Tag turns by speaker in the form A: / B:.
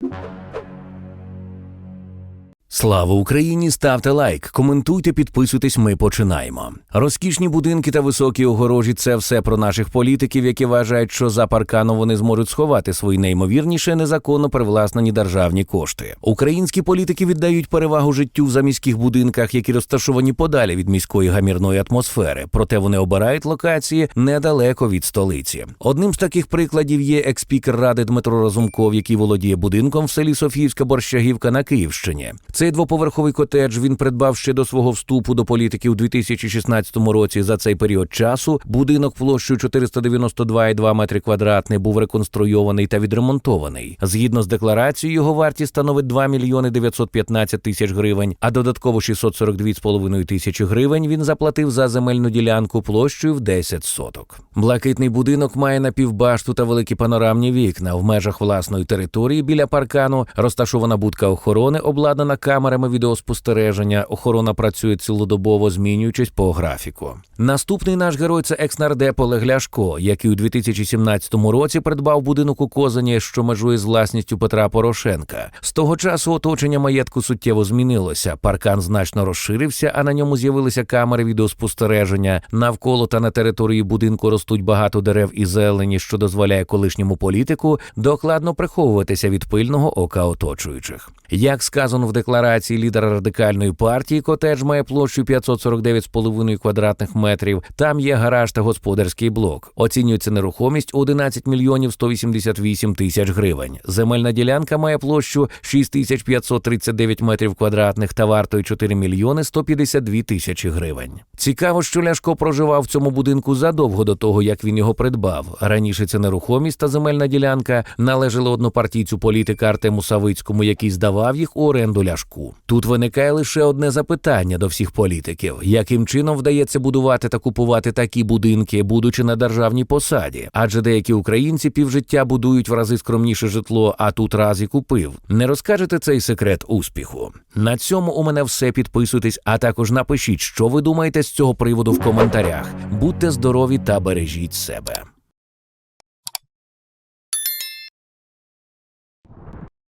A: you Слава Україні! Ставте лайк, коментуйте, підписуйтесь. Ми починаємо. Розкішні будинки та високі огорожі це все про наших політиків, які вважають, що за парканом вони зможуть сховати свої неймовірніше незаконно привласнені державні кошти. Українські політики віддають перевагу життю в заміських будинках, які розташовані подалі від міської гамірної атмосфери. Проте вони обирають локації недалеко від столиці. Одним з таких прикладів є експікер ради Дмитро Разумков, який володіє будинком в селі Софіївська Борщагівка на Київщині. Цей двоповерховий котедж він придбав ще до свого вступу до політики у 2016 році. За цей період часу будинок площею 492,2 метри квадратний був реконструйований та відремонтований. Згідно з декларацією, його вартість становить 2 мільйони 915 тисяч гривень, а додатково 642,5 тисячі гривень він заплатив за земельну ділянку площею в 10 соток. Блакитний будинок має напівбашту та великі панорамні вікна. В межах власної території біля паркану розташована будка охорони, обладнана камерами відеоспостереження. Охорона працює цілодобово, змінюючись по графіку. Наступний наш герой це екс-нардеп Олег Ляшко, який у 2017 році придбав будинок у Козані, що межує з власністю Петра Порошенка. З того часу оточення маєтку суттєво змінилося. Паркан значно розширився, а на ньому з'явилися камери відеоспостереження. Навколо та на території будинку ростуть багато дерев і зелені, що дозволяє колишньому політику докладно приховуватися від пильного ока оточуючих. Як сказано в декларації лідера радикальної партії, котедж має площу 549,5 квадратних метрів. Там є гараж та господарський блок. Оцінюється нерухомість у 11 мільйонів 188 тисяч гривень. Земельна ділянка має площу 6539 метрів квадратних та вартою 4 мільйони 152 тисячі гривень. Цікаво, що Ляшко проживав в цьому будинку задовго до того, як він його придбав. Раніше ця нерухомість та земельна ділянка належали однопартійцю політика Артему Савицькому, який здавав їх у оренду Ляшку. Тут виникає лише одне запитання до всіх політиків: яким чином вдається будувати та купувати такі будинки, будучи на державній посаді? Адже деякі українці півжиття будують в рази скромніше житло, а тут раз і купив. Не розкажете цей секрет успіху. На цьому у мене все. Підписуйтесь, а також напишіть, що ви думаєте з цього приводу в коментарях. Будьте здорові та бережіть себе.